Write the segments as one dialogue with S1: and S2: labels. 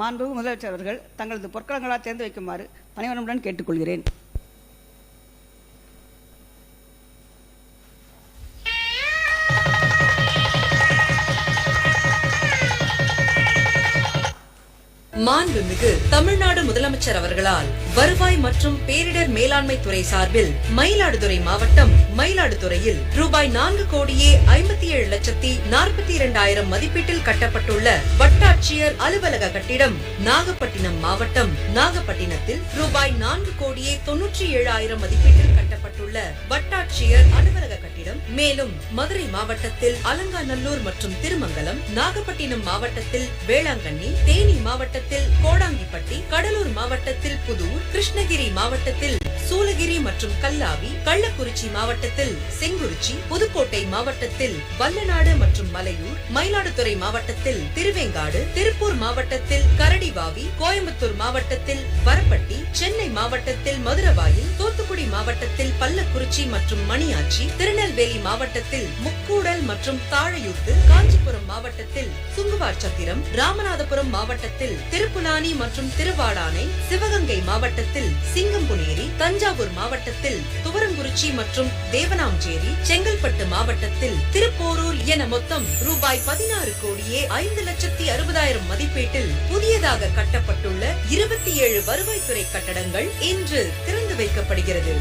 S1: மாண்புமிகு முதலமைச்சர் அவர்கள் தங்களது பொற்களங்களால் தேர்ந்து வைக்குமாறு பணிவனமுடன் கேட்டுக்கொள்கிறேன்.
S2: மாண்புமிகு தமிழ்நாடு முதலமைச்சர் அவர்களால் வருவாய் மற்றும் பேரிடர் மேலாண்மை துறை சார்பில் மயிலாடுதுறை மாவட்டம் மயிலாடுதுறையில் ரூபாய் நான்கு கோடியே ஐம்பத்தி ஏழு லட்சத்தி நாற்பத்தி இரண்டாயிரம் மதிப்பீட்டில் கட்டப்பட்டுள்ள வட்டாட்சியர் அலுவலக கட்டிடம் நாகப்பட்டினம் மாவட்டம் நாகப்பட்டினத்தில் ரூபாய் நான்கு கோடியே தொன்னூற்றி ஏழாயிரம் மதிப்பீட்டில் கட்டப்பட்டுள்ள வட்டாட்சியர் அலுவலக கட்டிடம் மேலும் மதுரை மாவட்டத்தில் அலங்காநல்லூர் மற்றும் திருமங்கலம் நாகப்பட்டினம் மாவட்டத்தில் வேளாங்கண்ணி தேனி மாவட்டத்தில் கோடாங்கிப்பட்டி கடலூர் மாவட்டத்தில் புதூர் கிருஷ்ணகிரி மாவட்டத்தில் சூலகிரி மற்றும் கல்லாவி கள்ளக்குறிச்சி மாவட்டத்தில் செங்குறிச்சி புதுக்கோட்டை மாவட்டத்தில் வல்லநாடு மற்றும் மலையூர் மயிலாடுதுறை மாவட்டத்தில் திருவேங்காடு திருப்பூர் மாவட்டத்தில் கரடிவாவி கோயம்புத்தூர் மாவட்டத்தில் வரப்பட்டி சென்னை மாவட்டத்தில் மதுரவாயில் தூத்துக்குடி மாவட்டத்தில் பள்ளக்குறிச்சி மற்றும் மணியாச்சி திருநெல்வேலி திருநெல்வேலி மாவட்டத்தில் முக்கூடல் மற்றும் தாழையூத்து காஞ்சிபுரம் மாவட்டத்தில் சுங்குவார் சத்திரம் ராமநாதபுரம் மாவட்டத்தில் திருப்புலானி மற்றும் திருவாடானை சிவகங்கை மாவட்டத்தில் சிங்கம்புனேரி தஞ்சாவூர் மாவட்டத்தில் துவரங்குறிச்சி மற்றும் தேவனாம்பேரி செங்கல்பட்டு மாவட்டத்தில் திருப்போரூர் என மொத்தம் ரூபாய் பதினாறு கோடியே ஐந்து லட்சத்தி அறுபதாயிரம் மதிப்பீட்டில் புதியதாக கட்டப்பட்டுள்ள இருபத்தி ஏழு வருவாய்த்துறை கட்டடங்கள் இன்று திறந்து வைக்கப்படுகிறது.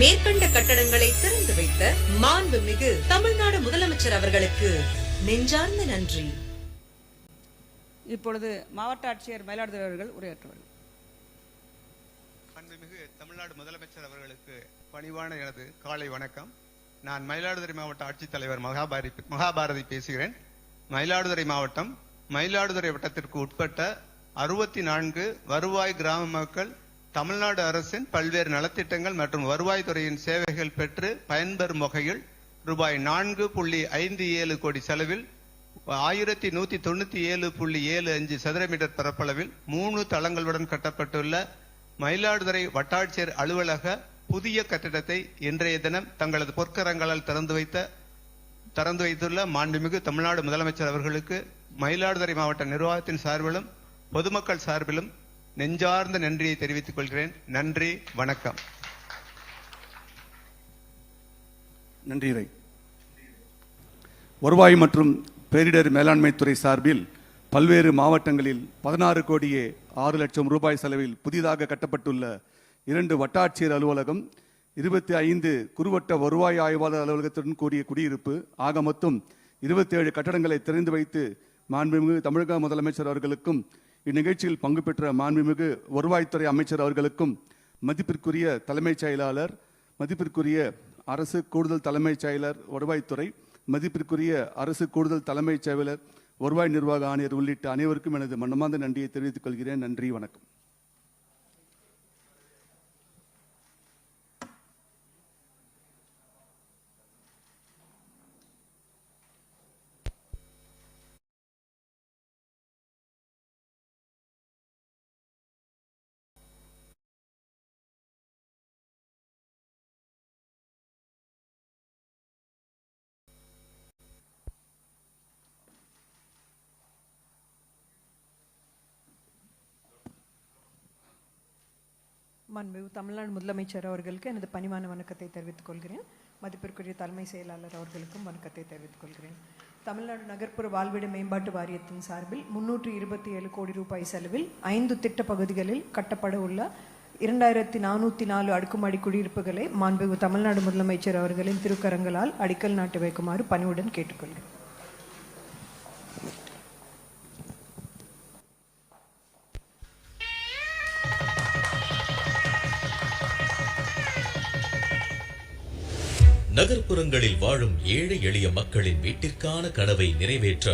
S2: மேற்கண்ட கட்டடங்களை திறந்து வைத்த மான் மாண்புமிகு தமிழ்நாடு முதலமைச்சர் அவர்களுக்கு நெஞ்சார்ந்த நன்றி.
S1: இப்பொழுது மாவட்ட ஆட்சியர் மயிலாடுதுறை அவர்கள் உரையாற்றுவார்கள்.
S3: மாண்புமிகு தமிழ்நாடு முதலமைச்சர் அவர்களுக்கு பணிவான எனது காலை வணக்கம். நான் மயிலாடுதுறை மாவட்ட ஆட்சித்தலைவர் மகாபாரதி மகாபாரதி பேசுகிறேன். மயிலாடுதுறை மாவட்டம் மயிலாடுதுறை வட்டத்திற்கு உட்பட்ட அறுபத்தி நான்கு வருவாய் கிராம மக்கள் தமிழ்நாடு அரசின் பல்வேறு நலத்திட்டங்கள் மற்றும் வருவாய்த்துறையின் சேவைகள் பெற்று பயன்பெறும் வகையில் ரூபாய் நான்கு புள்ளி ஐந்து ஏழு கோடி செலவில் ஆயிரத்தி நூத்தி தொண்ணூத்தி ஏழு புள்ளி ஏழு அஞ்சு சதுர மீட்டர் பரப்பளவில் மூணு தளங்களுடன் கட்டப்பட்டுள்ள மயிலாடுதுறை வட்டாட்சியர் அலுவலக புதிய கட்டிடத்தை இன்றைய தினம் தங்களது பொற்கரங்களால் திறந்து வைத்த திறந்து வைத்துள்ள மாண்புமிகு தமிழ்நாடு முதலமைச்சர் அவர்களுக்கு மயிலாடுதுறை மாவட்ட நிர்வாகத்தின் சார்பிலும் பொதுமக்கள் சார்பிலும் நெஞ்சார்ந்த நன்றியை தெரிவித்துக் கொள்கிறேன். நன்றி வணக்கம்.
S4: நன்றிரை வருவாய் மற்றும் பேரிடர் மேலாண்மை துறை சார்பில் பல்வேறு மாவட்டங்களில் பதினாறு கோடியே ஆறு லட்சம் ரூபாய் செலவில் புதிதாக கட்டப்பட்டுள்ள இரண்டு வட்டாட்சியர் அலுவலகம் இருபத்தி ஐந்து குறுவட்ட வருவாய் ஆய்வாளர் அலுவலகத்துடன் கூடிய குடியிருப்பு ஆக மொத்தம் இருபத்தி ஏழு கட்டடங்களை திறந்து வைத்து மாண்புமிகு தமிழக முதலமைச்சர் அவர்களுக்கும் இந்நிகழ்ச்சியில் பங்கு பெற்ற மாண்புமிகு வருவாய்த்துறை அமைச்சர் அவர்களுக்கும் மதிப்பிற்குரிய தலைமைச் செயலாளர் மதிப்பிற்குரிய அரசு கூடுதல் தலைமைச் செயலர் வருவாய்த்துறை மதிப்பிற்குரிய அரசு கூடுதல் தலைமைச் செயலர் வருவாய் நிர்வாக ஆணையர் உள்ளிட்ட அனைவருக்கும் எனது மனமார்ந்த நன்றியை தெரிவித்துக் கொள்கிறேன். நன்றி வணக்கம்.
S5: மாண்புமிகு தமிழ்நாடு முதலமைச்சர் அவர்களுக்கு எனது பணிவான வணக்கத்தை தெரிவித்துக் கொள்கிறேன். மதிப்பிற்குரிய தலைமை செயலாளர் அவர்களுக்கும் வணக்கத்தை தெரிவித்துக் கொள்கிறேன். தமிழ்நாடு நகர்ப்புற வாழ்விட மேம்பாட்டு வாரியத்தின் சார்பில் முன்னூற்றி இருபத்தி ஏழு கோடி ரூபாய் செலவில் ஐந்து திட்ட பகுதிகளில் கட்டப்பட உள்ள இரண்டாயிரத்தி நானூற்றி நாலு அடுக்குமாடி குடியிருப்புகளை மாண்பு தமிழ்நாடு முதலமைச்சர் அவர்களின் திருக்கரங்களால் அடிக்கல் நாட்டு வைக்குமாறு பணிவுடன் கேட்டுக்கொள்கிறேன்.
S6: நகர்ப்புறங்களில் வாழும் ஏழை எளிய மக்களின் வீட்டிற்கான கனவை நிறைவேற்ற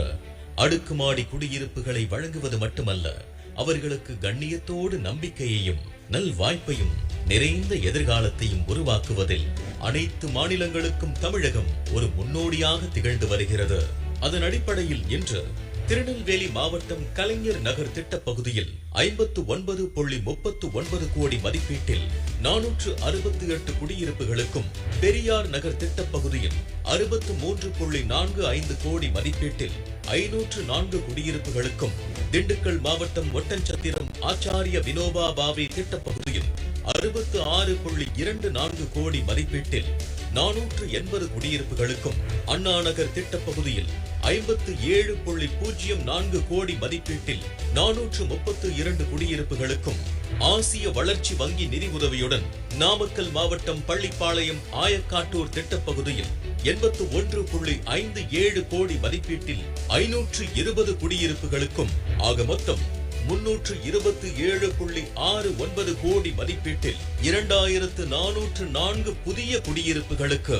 S6: அடுக்குமாடி குடியிருப்புகளை வழங்குவது மட்டுமல்ல அவர்களுக்கு கண்ணியத்தோடு நம்பிக்கையையும் நல் வாய்ப்பையும் நிறைந்த எதிர்காலத்தையும் உருவாக்குவதில் அனைத்து மாநிலங்களுக்கும் தமிழகம் ஒரு முன்னோடியாக திகழ்ந்து வருகிறது. அதன் அடிப்படையில் இன்று திருநெல்வேலி மாவட்டம் கலைஞர் நகர் திட்ட பகுதியில் ஐம்பத்து ஒன்பது புள்ளி முப்பத்து ஒன்பது கோடி மதிப்பீட்டில் நானூற்று அறுபத்தி எட்டு குடியிருப்புகளுக்கும் பெரியார் நகர் திட்ட பகுதியில் அறுபத்து மூன்று புள்ளி நான்கு ஐந்து கோடி மதிப்பீட்டில் ஐநூற்று நான்கு குடியிருப்புகளுக்கும் திண்டுக்கல் மாவட்டம் ஒட்டன்சத்திரம் ஆச்சாரிய வினோபா பாவே திட்ட பகுதியில் அறுபத்து ஆறு புள்ளி இரண்டு நான்கு கோடி மதிப்பீட்டில் நானூற்று எண்பது குடியிருப்புகளுக்கும் அண்ணாநகர் திட்டப்பகுதியில் ஐம்பத்து ஏழு புள்ளி பூஜ்ஜியம் நான்கு கோடி மதிப்பீட்டில் நானூற்று முப்பத்து இரண்டு குடியிருப்புகளுக்கும் ஆசிய வளர்ச்சி வங்கி நிதி உதவியுடன் நாமக்கல் மாவட்டம் பள்ளிப்பாளையம் ஆயக்காட்டூர் திட்டப்பகுதியில் எண்பத்து ஒன்று புள்ளி ஐந்து ஏழு கோடி மதிப்பீட்டில் ஐநூற்று இருபது குடியிருப்புகளுக்கும் ஆக மொத்தம் முன்னூற்று இருபத்தி ஏழு புள்ளி ஆறு ஒன்பது கோடி மதிப்பீட்டில் இரண்டாயிரத்து நானூற்று நான்கு புதிய குடியிருப்புகளுக்கு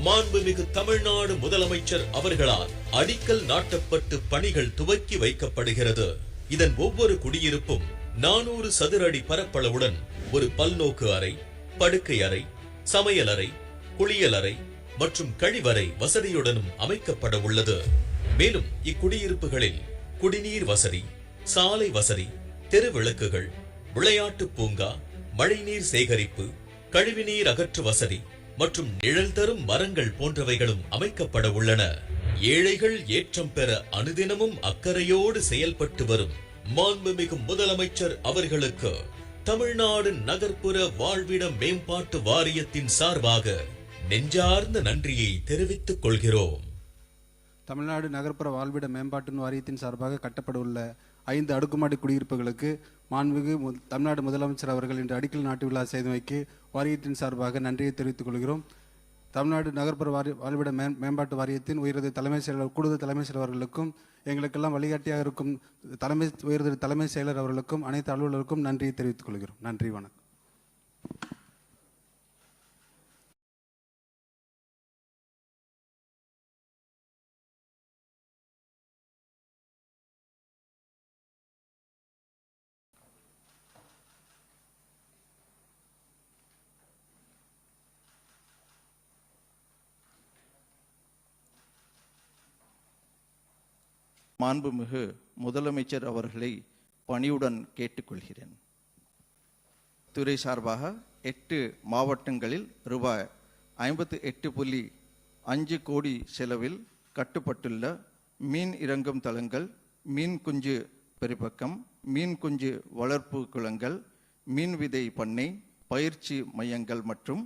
S6: மாண்புமிகு தமிழ்நாடு முதலமைச்சர் அவர்களால் அடிக்கல் நாட்டப்பட்டு பணிகள் துவக்கி வைக்கப்படுகிறது. இதன் ஒவ்வொரு குடியிருப்பும் நானூறு சதுர அடி பரப்பளவுடன் ஒரு பல்நோக்கு அறை படுக்கை அறை சமையல் அறை குளியல் அறை மற்றும் கழிவறை வசதியுடனும் அமைக்கப்பட உள்ளது. மேலும் இக்குடியிருப்புகளில் குடிநீர் வசதி சாலை வசதி தெருவிளக்குகள் விளையாட்டு பூங்கா மழைநீர் சேகரிப்பு கழிவுநீர் அகற்று வசதி மற்றும் நிழல் தரும் மரங்கள் போன்றவைகளும் அமைக்கப்பட உள்ளன. ஏழைகள் ஏற்றம் பெற அனுதினமும் அக்கறையோடு செயல்பட்டு வரும். மாண்புமிகு முதலமைச்சர் அவர்களுக்கு தமிழ்நாடு நகர்ப்புற வாழ்விட மேம்பாட்டு வாரியத்தின் சார்பாக நெஞ்சார்ந்த நன்றியை தெரிவித்துக் கொள்கிறோம்.
S7: தமிழ்நாடு நகர்ப்புற வாழ்விட மேம்பாட்டு வாரியத்தின் சார்பாக கட்டப்பட உள்ள ஐந்து அடுக்குமாடி குடியிருப்புகளுக்கு மாண்புமிகு தமிழ்நாடு முதலமைச்சர் அவர்கள் இன்று அடிக்கல் நாட்டு விழா செய்து வைக்கு வாரியத்தின் சார்பாக நன்றியை தெரிவித்துக் கொள்கிறோம். தமிழ்நாடு நகர்ப்புற வாரி வாழ்விட மே மேம்பாட்டு வாரியத்தின் உயர்ந்த தலைமை செயலர் கூடுதல் தலைமை செயலர் அவர்களுக்கும் எங்களுக்கெல்லாம் வழிகாட்டியாக இருக்கும் தலைமை உயர்ந்த தலைமை செயலர் அவர்களுக்கும் அனைத்து அலுவலருக்கும் நன்றியை தெரிவித்துக் கொள்கிறோம். நன்றி வணக்கம்.
S8: மாண்புமிகு முதலமைச்சர் அவர்களை பணியுடன் கேட்டுக்கொள்கிறேன். துறை சார்பாக எட்டு மாவட்டங்களில் ரூபாய் ஐம்பத்து எட்டு புள்ளி அஞ்சு கோடி செலவில் கட்டுப்பட்டுள்ள மீன் இறங்கும் தளங்கள் மீன் குஞ்சு பெருப்பக்கம் மீன் குஞ்சு வளர்ப்பு குளங்கள் மீன் விதை பண்ணை பயிற்சி மையங்கள் மற்றும்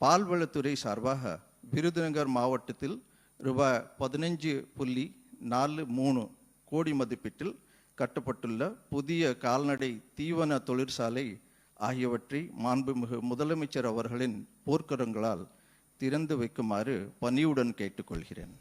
S8: பால்வளத்துறை சார்பாக விருதுநகர் மாவட்டத்தில் ரூபாய் பதினஞ்சு புள்ளி நாலு மூணு கோடி மதிப்பீட்டில் கட்டப்பட்டுள்ள புதிய கால்நடை தீவன தொழிற்சாலை ஆகியவற்றை மாண்புமிகு முதலமைச்சர் அவர்களின் போர்க்கரங்களால் திறந்து வைக்குமாறு பணியுடன் கேட்டுக்கொள்கிறேன்.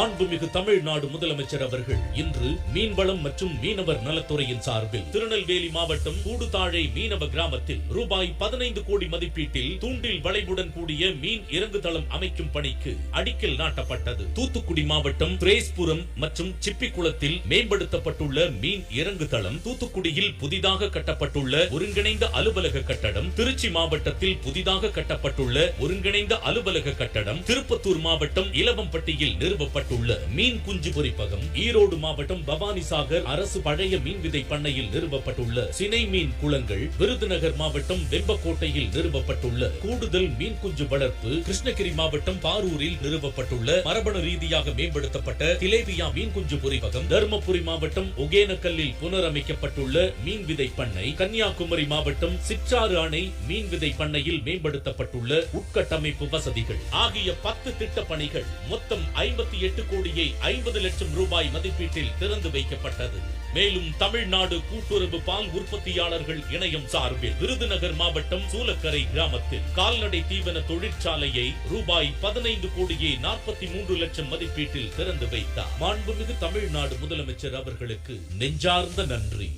S9: மாண்புமிகு தமிழ்நாடு முதலமைச்சர் அவர்கள் இன்று மீன்வளம் மற்றும் மீனவர் நலத்துறையின் சார்பில் திருநெல்வேலி மாவட்டம் கூடுதாழை மீனவ கிராமத்தில் ரூபாய் பதினைந்து கோடி மதிப்பீட்டில் தூண்டில் வளைவுடன் கூடிய மீன் இறங்கு தளம் அமைக்கும் பணிக்கு அடிக்கல் நாட்டப்பட்டது. தூத்துக்குடி மாவட்டம் திரேஸ்புரம் மற்றும் சிப்பிக்குளத்தில் மேம்படுத்தப்பட்டுள்ள மீன் இறங்கு தளம் தூத்துக்குடியில் புதிதாக கட்டப்பட்டுள்ள ஒருங்கிணைந்த அலுவலக கட்டடம் திருச்சி மாவட்டத்தில் புதிதாக கட்டப்பட்டுள்ள ஒருங்கிணைந்த அலுவலக கட்டடம் திருப்பத்தூர் மாவட்டம் இலவம்பட்டியில் நிறுவப்பட்ட நிறுவப்பட்டுள்ள மீன் குஞ்சு பொறிப்பகம் ஈரோடு மாவட்டம் பவானிசாகர் அரசு பழைய மீன் விதை பண்ணையில் நிறுவப்பட்டுள்ள சினை மீன் குளங்கள் விருதுநகர் மாவட்டம் வெம்பக்கோட்டையில் நிறுவப்பட்டுள்ள கூடுதல் மீன் குஞ்சு வளர்ப்பு கிருஷ்ணகிரி மாவட்டம் பாரூரில் நிறுவப்பட்டுள்ள மரபணு ரீதியாக மேம்படுத்தப்பட்ட திலேபியா மீன் குஞ்சு பொறிப்பகம் தருமபுரி மாவட்டம் ஒகேனக்கல்லில் புனரமைக்கப்பட்டுள்ள மீன் விதை பண்ணை கன்னியாகுமரி மாவட்டம் சிற்றாறு அணை மீன் விதை பண்ணையில் மேம்படுத்தப்பட்டுள்ள உட்கட்டமைப்பு வசதிகள் ஆகிய பத்து திட்ட பணிகள் மொத்தம் ஐம்பத்தி எட்டு எட்டு கோடியே ஐம்பது லட்சம் ரூபாய் மதிப்பீட்டில் திறந்து வைக்கப்பட்டது. மேலும் தமிழ்நாடு கூட்டுறவு பால் உற்பத்தியாளர்கள் இணையம் சார்பில் விருதுநகர் மாவட்டம் சூலக்கரை கிராமத்தில் கால்நடை தீவன தொழிற்சாலையை ரூபாய் பதினைந்து கோடியே நாற்பத்தி மூன்று லட்சம் மதிப்பீட்டில் திறந்து வைத்தார். மாண்புமிகு தமிழ்நாடு முதலமைச்சர் அவர்களுக்கு நெஞ்சார்ந்த நன்றி.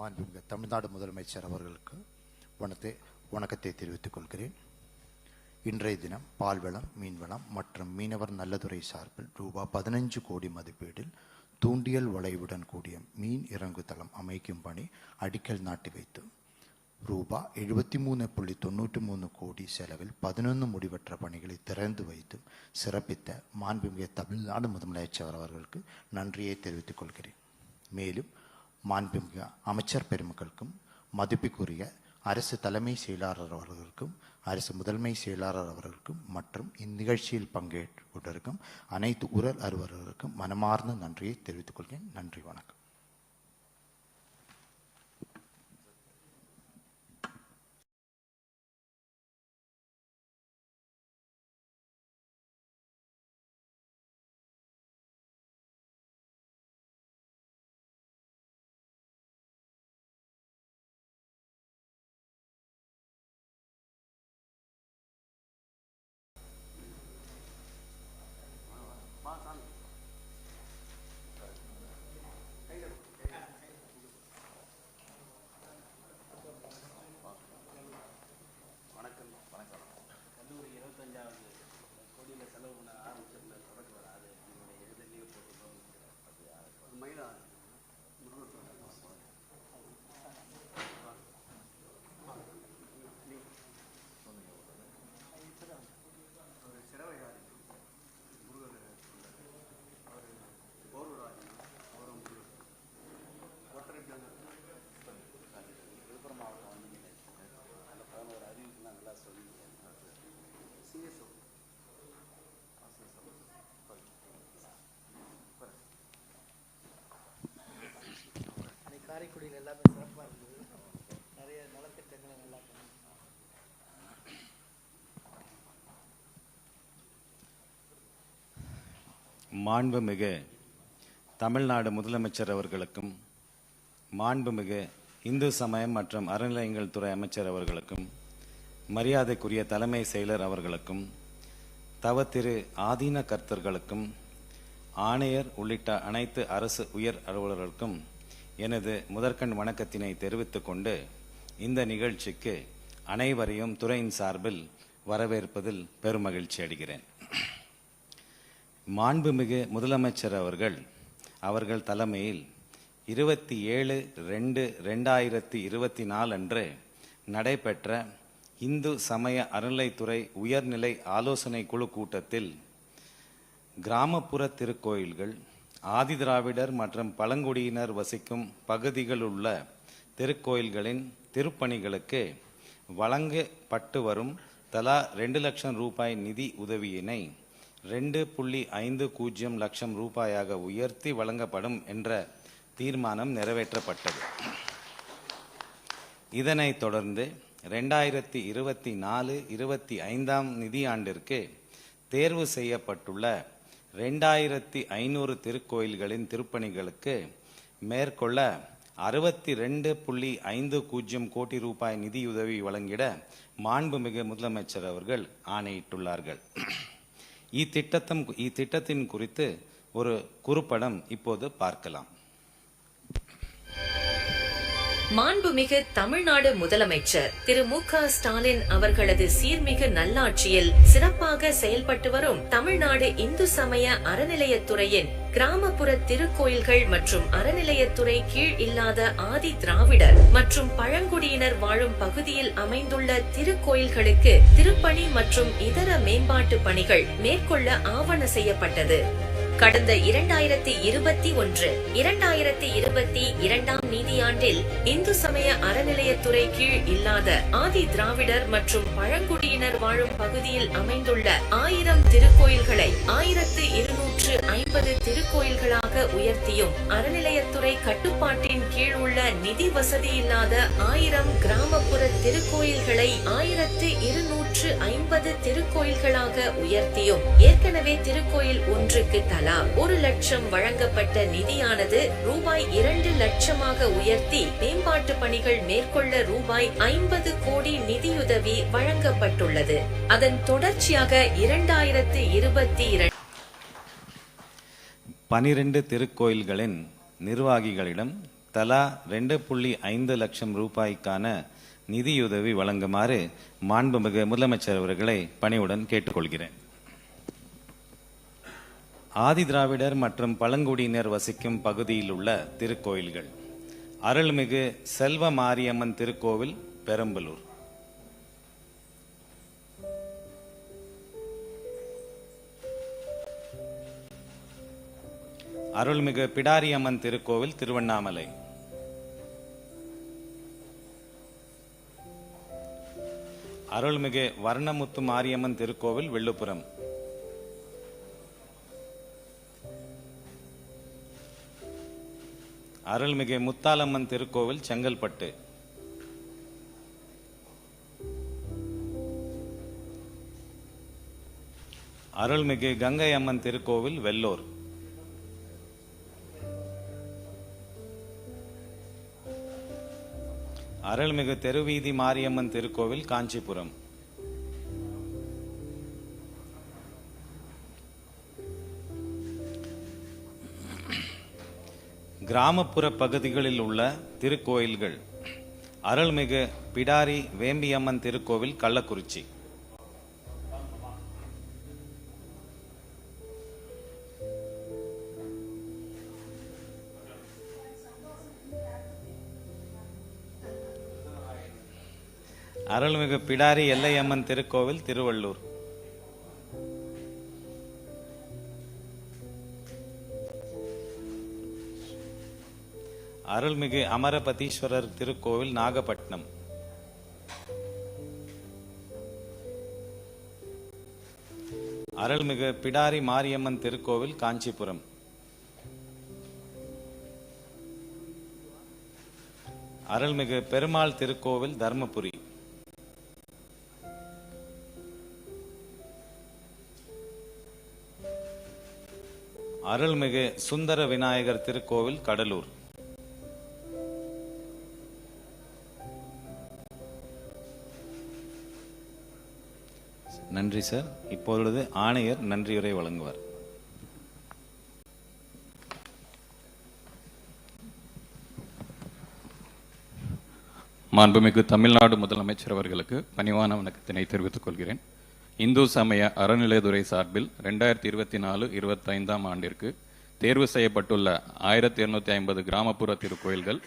S10: மாண்புமிகு தமிழ்நாடு முதலமைச்சர் அவர்களுக்கு வணத்தை வணக்கத்தை தெரிவித்துக் கொள்கிறேன். இன்றைய தினம் பால்வளம் மீன்வளம் மற்றும் மீனவர் நல்லதுறை சார்பில் ரூபாய் பதினஞ்சு கோடி மதிப்பீடில் தூண்டியல் வளைவுடன் கூடிய மீன் இறங்குதளம் அமைக்கும் பணி அடிக்கல் நாட்டி வைத்து ரூபா எழுபத்தி மூணு புள்ளி தொண்ணூற்றி மூணு கோடி செலவில் பதினொன்று முடிவற்ற பணிகளை திறந்து வைத்து சிறப்பித்த மாண்புமிகு தமிழ்நாடு முதலமைச்சர் அவர்களுக்கு நன்றியை தெரிவித்துக் கொள்கிறேன். மேலும் மாண்புமிகு அமைச்சர் பெருமக்களுக்கும் மதிப்புக்குரிய அரசு தலைமை செயலாளர் அவர்களுக்கும் அரசு முதன்மை செயலாளர் அவர்களுக்கும் மற்றும் இந்நிகழ்ச்சியில் பங்கேற்று கொண்டிருக்கும் அனைத்து உரல் அலுவலர்களுக்கும் மனமார்ந்த நன்றியை தெரிவித்துக் கொள்கிறேன். நன்றி வணக்கம்
S11: காரைக்குடியில் எல்லாமே சிறப்பாக இருந்தது நிறைய நலத்திட்டங்களை நல்லா பண்ணி
S12: மாண்புமிகு தமிழ்நாடு முதலமைச்சர் அவர்களுக்கும் மாண்புமிகு இந்து சமயம் மற்றும் அறநிலையங்கள் துறை அமைச்சர் அவர்களுக்கும் மரியாதைக்குரிய தலைமை செயலர் அவர்களுக்கும் தவத்திரு ஆதீன கர்த்தர்களுக்கும் ஆணையர் உள்ளிட்ட அனைத்து அரசு உயர் அலுவலர்களுக்கும் எனது முதற்கண் வணக்கத்தினை தெரிவித்துக் கொண்டு இந்த நிகழ்ச்சிக்கு அனைவரையும் துறையின் சார்பில் வரவேற்பதில் பெருமகிழ்ச்சி அடைகிறேன். மாண்புமிகு முதலமைச்சர் அவர்கள் அவர்கள் தலைமையில் இருபத்தி ஏழு ரெண்டு ரெண்டாயிரத்தி இருபத்தி நாலு அன்று நடைபெற்ற இந்து சமய அறநிலைத்துறை உயர்நிலை ஆலோசனை குழு கூட்டத்தில் கிராமப்புற திருக்கோயில்கள் ஆதிதிராவிடர் மற்றும் பழங்குடியினர் வசிக்கும் பகுதிகள் உள்ள திருக்கோயில்களின் திருப்பணிகளுக்கு வழங்கப்பட்டு வரும் தலா ரெண்டு லட்சம் ரூபாய் நிதி உதவியினை ரெண்டு புள்ளி ஐந்து பூஜ்ஜியம் லட்சம் ரூபாயாக உயர்த்தி வழங்கப்படும் என்ற தீர்மானம் நிறைவேற்றப்பட்டது. இதனைத் தொடர்ந்து ரெண்டாயிரத்தி இருபத்தி நாலு இருபத்தி ஐந்தாம் நிதியாண்டிற்கு தேர்வு செய்யப்பட்டுள்ள ரெண்டாயிரத்தி ஐநூறு திருக்கோயில்களின் திருப்பணிகளுக்கு மேற்கொள்ள அறுபத்தி ரெண்டு புள்ளி ஐந்து பூஜ்ஜியம் கோடி ரூபாய் நிதியுதவி வழங்கிட மாண்புமிகு முதலமைச்சர் அவர்கள் ஆணையிட்டுள்ளார்கள். இத்திட்டத்தம் இத்திட்டத்தின் குறித்து ஒரு குறுப்படம் இப்போது பார்க்கலாம்.
S13: மாண்புமிகு தமிழ்நாடு முதலமைச்சர் திரு மு க ஸ்டாலின் அவர்களது சீர்மிகு நல்லாட்சியில் சிறப்பாக செயல்பட்டு வரும் தமிழ்நாடு இந்து சமய அறநிலையத்துறையின் கிராமப்புற திருக்கோயில்கள் மற்றும் அறநிலையத்துறை கீழ் இல்லாத ஆதி திராவிடர் மற்றும் பழங்குடியினர் வாழும் பகுதியில் அமைந்துள்ள திருக்கோயில்களுக்கு திருப்பணி மற்றும் இதர மேம்பாட்டு பணிகள் மேற்கொள்ள ஆவண செய்யப்பட்டது. கடந்த இரண்டாயிரத்தி இருபத்தி ஒன்று இரண்டாயிரத்தி இருபத்தி இரண்டாம் நிதியாண்டில் இந்து சமய அறநிலையத்துறை கீழ் இல்லாத ஆதி திராவிடர் மற்றும் பழங்குடியினர் வாழும் பகுதியில் அமைந்துள்ள ஆயிரம் திருக்கோயில்களை ஆயிரத்து இருநூற்று ஐம்பது திருக்கோயில்களாக அதிகமாக உயர்த்தியும் அறநிலையத்துறை கட்டுப்பாட்டின் கீழ் உள்ள நிதி வசதி இல்லாத ஆயிரம் கிராமப்புற திருக்கோயில்களை ஆயிரத்து இருநூற்று ஐம்பது திருக்கோயில்களாக உயர்த்தியும். ஏற்கனவே திருக்கோயில் ஒன்றுக்கு தலா ஒரு லட்சம் வழங்கப்பட்ட நிதியானது ரூபாய் இரண்டு லட்சமாக உயர்த்தி மேம்பாட்டு பணிகள் மேற்கொள்ள ரூபாய் ஐம்பது கோடி நிதியுதவி வழங்கப்பட்டுள்ளது. அதன் தொடர்ச்சியாக இரண்டாயிரத்து இருபத்தி இரண்டு
S12: பனிரெண்டு திருக்கோயில்களின் நிர்வாகிகளிடம் தலா ரெண்டு புள்ளி ஐந்து லட்சம் ரூபாய்க்கான நிதியுதவி வழங்குமாறு மாண்புமிகு முதலமைச்சர் அவர்களை பணிவுடன் கேட்டுக்கொள்கிறேன். ஆதிதிராவிடர் மற்றும் பழங்குடியினர் வசிக்கும் பகுதியில் உள்ள திருக்கோயில்கள். அருள்மிகு செல்வ மாரியம்மன் திருக்கோவில் பெரம்பலூர். அருள்மிகு பிடாரியம்மன் திருக்கோவில் திருவண்ணாமலை. அருள்மிகு வர்ணமுத்து மாரியம்மன் திருக்கோவில் வில்லுப்புரம் அருள்மிகு முத்தாலம்மன் திருக்கோவில் செங்கல்பட்டு. அருள்மிகு கங்கை அம்மன் திருக்கோவில் வெள்ளூர். அருள்மிகு தெருவீதி மாரியம்மன் திருக்கோவில் காஞ்சிபுரம். கிராமப்புற பகுதிகளில் உள்ள திருக்கோயில்கள். அருள்மிகு பிடாரி வேம்பியம்மன் திருக்கோவில் கள்ளக்குறிச்சி. அருள்மிகு பிடாரி எல்லையம்மன் திருக்கோவில் திருவள்ளூர். அருள்மிகு அமரபதீஸ்வரர் திருக்கோவில் நாகப்பட்டினம். அருள்மிகு பிடாரி மாரியம்மன் திருக்கோவில் காஞ்சிபுரம். அருள்மிகு பெருமாள் திருக்கோவில் தர்மபுரி. அருள்மிகு சுந்தர விநாயகர் திருக்கோவில் கடலூர். நன்றி சார். இப்பொழுது ஆணையர் நன்றியுரை வழங்குவார்.
S14: மாண்புமிகு தமிழ்நாடு முதலமைச்சர் அவர்களுக்கு பணிவான வணக்கத்தினை தெரிவித்துக் கொள்கிறேன். இந்து சமய அறநிலையத்துறை சார்பில் ரெண்டாயிரத்தி இருபத்தி நாலு இருபத்தைந்தாம் ஆண்டிற்கு தேர்வு செய்யப்பட்டுள்ள ஆயிரத்தி இருநூத்தி ஐம்பது கிராமப்புற திருக்கோயில்கள்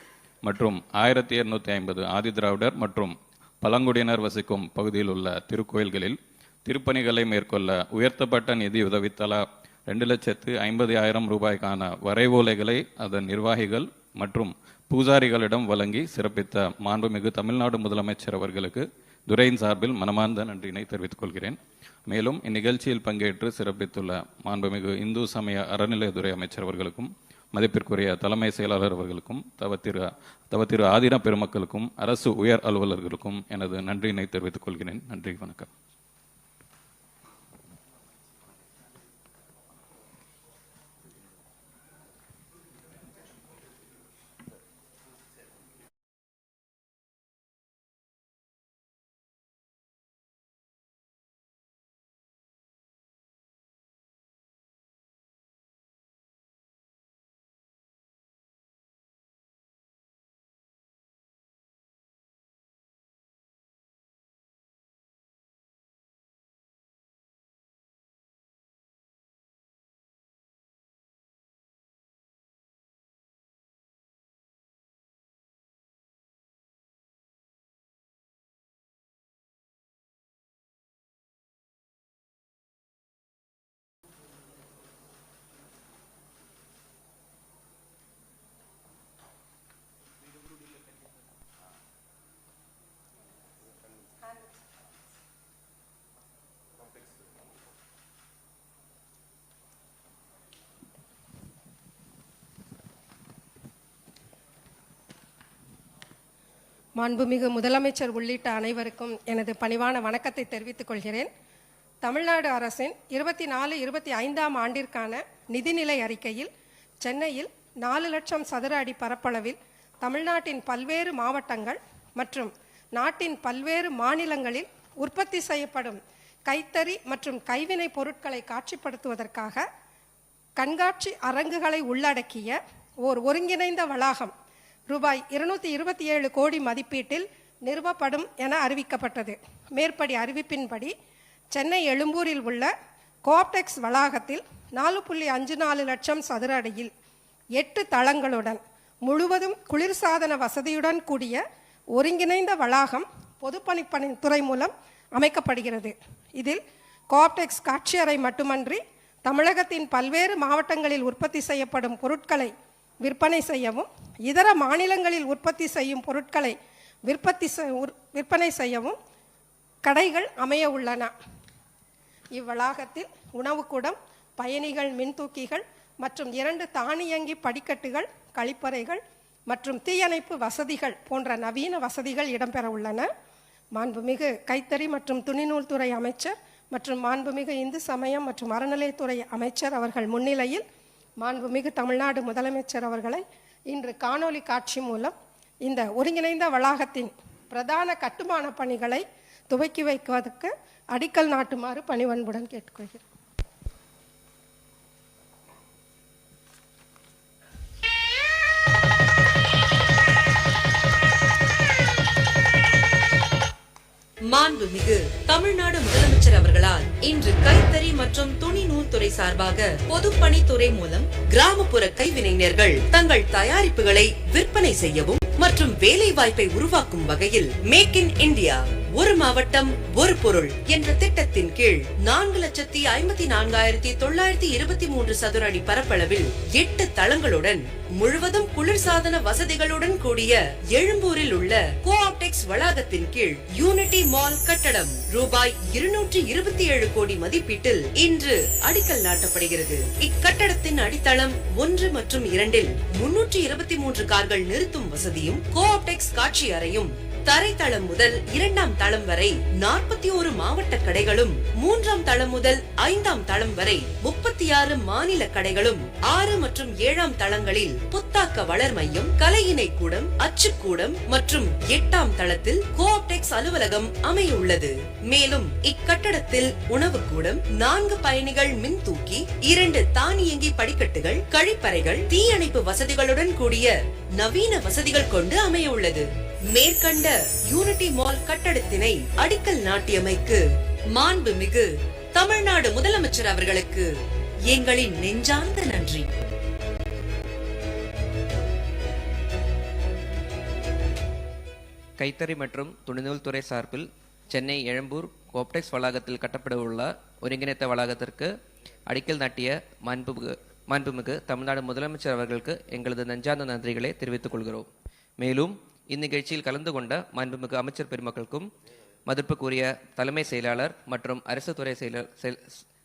S14: மற்றும் ஆயிரத்தி இருநூத்தி ஐம்பது ஆதிதிராவிடர் மற்றும் பழங்குடியினர் வசிக்கும் பகுதியில் உள்ள திருக்கோயில்களில் திருப்பணிகளை மேற்கொள்ள உயர்த்தப்பட்ட நிதி உதவித்தலா ரெண்டு லட்சத்து ஐம்பது ஆயிரம் ரூபாய்க்கான வரைவோலைகளை அதன் நிர்வாகிகள் மற்றும் பூசாரிகளிடம் வழங்கி சிறப்பித்த மாண்புமிகு தமிழ்நாடு முதலமைச்சர் அவர்களுக்கு துரையின் சார்பில் மனமார்ந்த நன்றியினை தெரிவித்துக் கொள்கிறேன். மேலும் இந்நிகழ்ச்சியில் பங்கேற்று சிறப்பித்துள்ள மாண்புமிகு இந்து சமய அறநிலையத்துறை அமைச்சர் அவர்களுக்கும் மதிப்பிற்குரிய தலைமை செயலாளர் அவர்களுக்கும் தவத்திரு தவத்திரு ஆதின பெருமக்களுக்கும் அரசு உயர் அலுவலர்களுக்கும் எனது நன்றியினை தெரிவித்துக் கொள்கிறேன். நன்றி வணக்கம்.
S15: மாண்புமிகு முதலமைச்சர் உள்ளிட்ட அனைவருக்கும் எனது பணிவான வணக்கத்தை தெரிவித்துக் கொள்கிறேன். தமிழ்நாடு அரசின் இருபத்தி நாலு இருபத்தி ஐந்தாம் ஆண்டிற்கான நிதிநிலை அறிக்கையில் சென்னையில் நாலு லட்சம் சதுர அடி பரப்பளவில் தமிழ்நாட்டின் பல்வேறு மாவட்டங்கள் மற்றும் நாட்டின் பல்வேறு மாநிலங்களில் உற்பத்தி செய்யப்படும் கைத்தறி மற்றும் கைவினை பொருட்களை காட்சிப்படுத்துவதற்காக கண்காட்சி அரங்குகளை உள்ளடக்கிய ஓர் ஒருங்கிணைந்த வளாகம் ரூபாய் இருநூத்தி இருபத்தி ஏழு கோடி மதிப்பீட்டில் நிறுவப்படும் என அறிவிக்கப்பட்டது. மேற்படி அறிவிப்பின்படி சென்னை எழும்பூரில் உள்ள கோப்டெக்ஸ் வளாகத்தில் நாலு புள்ளி அஞ்சு நாலு லட்சம் சதுர அடியில் எட்டு தளங்களுடன் முழுவதும் குளிர்சாதன வசதியுடன் கூடிய ஒருங்கிணைந்த வளாகம் பொதுப்பணிப்பணி துறை மூலம் அமைக்கப்படுகிறது. இதில் கோப்டெக்ஸ் காட்சியறை மட்டுமன்றி தமிழகத்தின் பல்வேறு மாவட்டங்களில் உற்பத்தி செய்யப்படும் பொருட்களை விற்பனை செய்யவும் இதர மாநிலங்களில் உற்பத்தி செய்யும் பொருட்களை விற்பத்தி விற்பனை செய்யவும் கடைகள் அமைய உள்ளன. இவ்வளாகத்தில் உணவுக்கூடம் பயணிகள் மின்தூக்கிகள் மற்றும் இரண்டு தானியங்கி படிக்கட்டுகள் கழிப்பறைகள் மற்றும் தீயணைப்பு வசதிகள் போன்ற நவீன வசதிகள் இடம்பெற உள்ளன. மாண்புமிகு கைத்தறி மற்றும் துணிநூல் துறை அமைச்சர் மற்றும் மாண்புமிகு இந்து சமயம் மற்றும் அறநிலையத்துறை அமைச்சர் அவர்கள் முன்னிலையில் மாண்புமிகு தமிழ்நாடு முதலமைச்சர் அவர்களை இன்று காணொளி காட்சி மூலம் இந்த ஒருங்கிணைந்த வளாகத்தின் பிரதான கட்டுமான பணிகளை துவக்கி வைக்குவதற்கு அடிக்கல் நாட்டுமாறு பணிவன்புடன் கேட்டுக்கொள்கிறேன்.
S2: மாண்புமிகு தமிழ்நாடு முதலமைச்சர் அவர்களால் இன்று கைத்தறி மற்றும் துணி நூல்துறை சார்பாக பொதுப்பணித்துறை மூலம் கிராமப்புற கைவினைஞர்கள் தங்கள் தயாரிப்புகளை விற்பனை செய்யவும் மற்றும் வேலை வாய்ப்பை உருவாக்கும் வகையில் மேக் இன் இந்தியா ஒரு மாவட்டம் ஒரு பொருள் என்ற திட்டத்தின் கீழ் நான்கு லட்சத்தி ஐம்பத்தி நான்காயிரத்தி தொள்ளாயிரத்தி இருபத்தி மூன்று சதுர அடி பரப்பளவில் எட்டு தளங்களுடன் முழுவதும் குளிர்சாதன வசதிகளுடன் கூடிய எழும்பூரில் உள்ள கோஆப்டெக்ஸ் வளாகத்தின் கீழ் யூனிட்டி மால் கட்டடம் ரூபாய் இருநூற்றி இருபத்தி ஏழு கோடி மதிப்பீட்டில் இன்று அடிக்கல் நாட்டப்படுகிறது. இக்கட்டடத்தின் அடித்தளம் ஒன்று மற்றும் இரண்டில் முன்னூற்றி இருபத்தி மூன்று கார்கள் நிறுத்தும் வசதியும் கோஆப்டெக்ஸ் காட்சி அறையும் தரைத்தளம் முதல் இரண்டாம் தளம் வரை நாற்பத்தி ஒரு மாவட்ட கடைகளும் மூன்றாம் தளம் முதல் ஐந்தாம் தளம் வரை முப்பத்தி ஆறு மாநில கடைகளும் ஆறு மற்றும் ஏழாம் தளங்களில் புத்தாக்க வளர் மையம் கலையினை கூடம் அச்சுக்கூடம் மற்றும் எட்டாம் தளத்தில் கோஆப்டெக்ஸ் அலுவலகம் அமையுள்ளது மேலும் இக்கட்டடத்தில் உணவு கூடம் நான்கு பயணிகள் மின் தூக்கி இரண்டு தானியங்கி படிக்கட்டுகள் கழிப்பறைகள் தீயணைப்பு வசதிகளுடன் கூடிய நவீன வசதிகள் கொண்டு அமையுள்ளது மேற்கண்ட யூனிட்டி மால் கட்டடத்தினை அடிக்கல் நாட்டியமைக்கு மாண்புமிகு தமிழ்நாடு முதலமைச்சர் அவர்களுக்கு எங்களின் நெஞ்சார்ந்த நன்றி.
S16: கைத்தறி மற்றும் துணிநூல் துறை சார்பில் சென்னை எழும்பூர் கோப்டெக்ஸ் வளாகத்தில் கட்டப்பட உள்ள ஒருங்கிணைத்த வளாகத்திற்கு அடிக்கல் நாட்டிய மாண்புமிகு மாண்புமிகு தமிழ்நாடு முதலமைச்சர் அவர்களுக்கு எங்களது நெஞ்சார்ந்த நன்றிகளை தெரிவித்துக் கொள்கிறோம். மேலும் இந்நிகழ்ச்சியில் கலந்து கொண்ட மாண்புமிகு அமைச்சர் பெருமக்களுக்கும் மதிப்புக்குரிய தலைமை செயலாளர் மற்றும் அரசு துறை செயலர்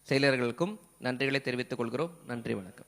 S16: செயலர்களுக்கும் நன்றிகளை தெரிவித்துக் கொள்கிறோம். நன்றி வணக்கம்.